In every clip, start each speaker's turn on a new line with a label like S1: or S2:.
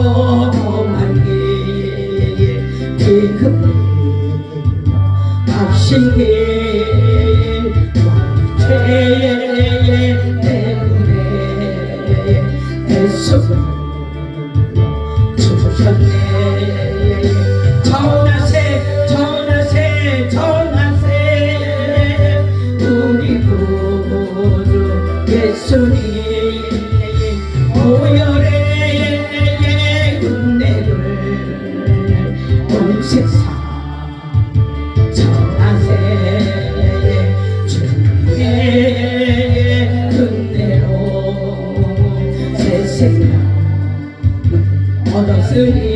S1: 참고만 게 기금 하시길 죄 때문에 애써 주셨네 전하세 전하세 전하세 우리 구주 예수님 오열 Deus.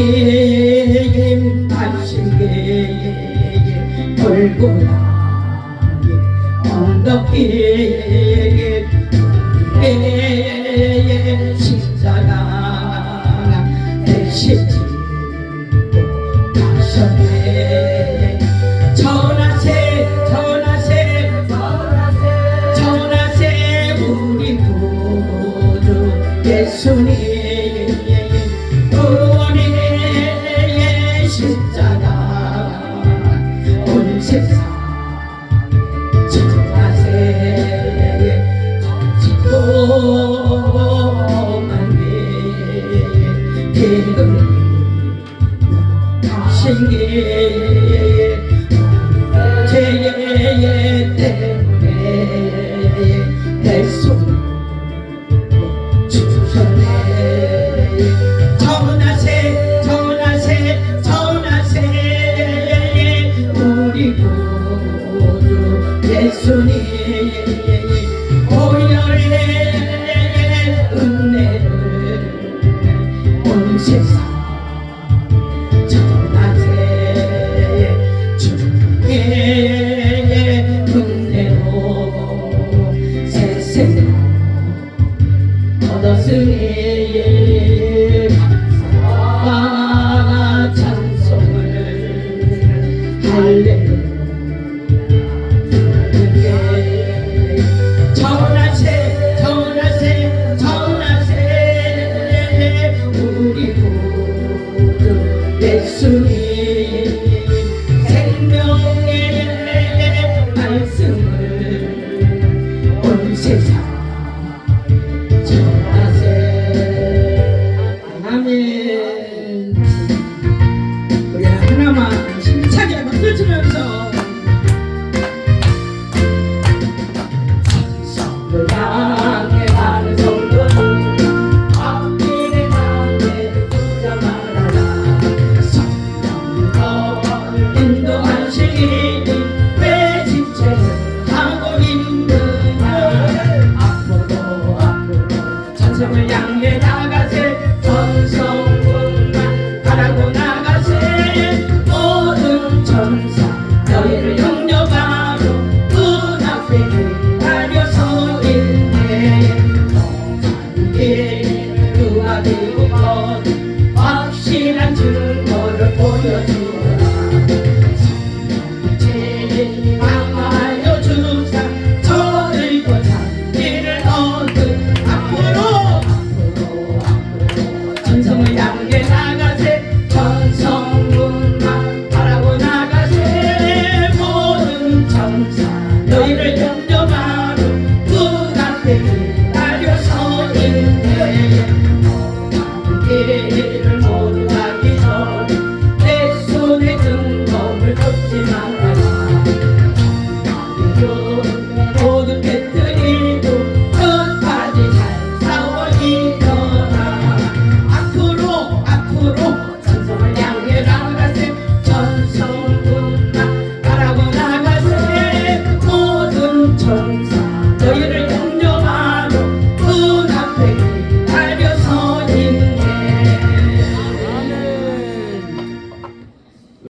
S1: 예수님 당신께 돌고나 언덕에 우리의 십자가 대신 지고 가셨네. 전하세 전하세 전하세 우리 구주 예수님 당신께 죄의 때문에 애송 주셨네 예수님 얻었으니 감사와 찬송을 할렐루야 전하세 전하세 전하세 우리 구주 예수님 생명의 말씀을 온 세상 힘차게 박수치면서